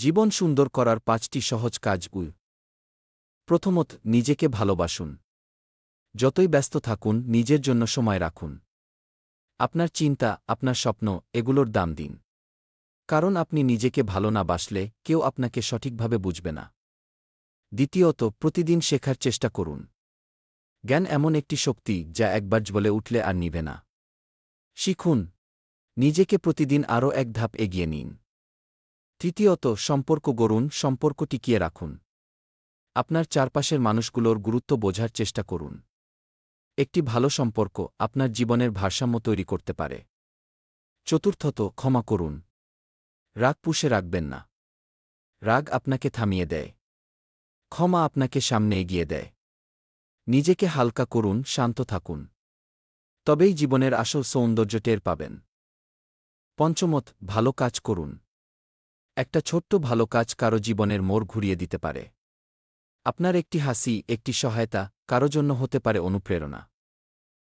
জীবন সুন্দর করার পাঁচটি সহজ কাজ উই প্রথমত, নিজেকে ভালোবাসুন। যতই ব্যস্ত থাকুন, নিজের জন্য সময় রাখুন। আপনার চিন্তা, আপনার স্বপ্ন, এগুলোর দাম দিন। কারণ আপনি নিজেকে ভালো না বাসলে, কেউ আপনাকে সঠিকভাবে বুঝবে না। দ্বিতীয়ত, প্রতিদিন শেখার চেষ্টা করুন। জ্ঞান এমন একটি শক্তি, যা একবার বলে উঠলে আর নিবে না। শিখুন। নিজেকে প্রতিদিন আরও এক ধাপ এগিয়ে নিন। তৃতীয়ত, সম্পর্ক গড়ুন, সম্পর্ক টিকিয়ে রাখুন। আপনার চারপাশের মানুষগুলোর গুরুত্ব বোঝার চেষ্টা করুন। একটি ভালো সম্পর্ক আপনার জীবনের ভারসাম্য তৈরি করতে পারে। চতুর্থত, ক্ষমা করুন। রাগ পুষে রাখবেন না। রাগ আপনাকে থামিয়ে দেয়। ক্ষমা আপনাকে সামনে এগিয়ে দেয়। নিজেকে হালকা করুন, শান্ত থাকুন। তবেই জীবনের আসল সৌন্দর্য টের পাবেন। পঞ্চমত, ভালো কাজ করুন। একটা ছোট্ট ভালো কাজ কারও জীবনের মোড় ঘুরিয়ে দিতে পারে। আপনার একটি হাসি, একটি সহায়তা কারও জন্য হতে পারে অনুপ্রেরণা।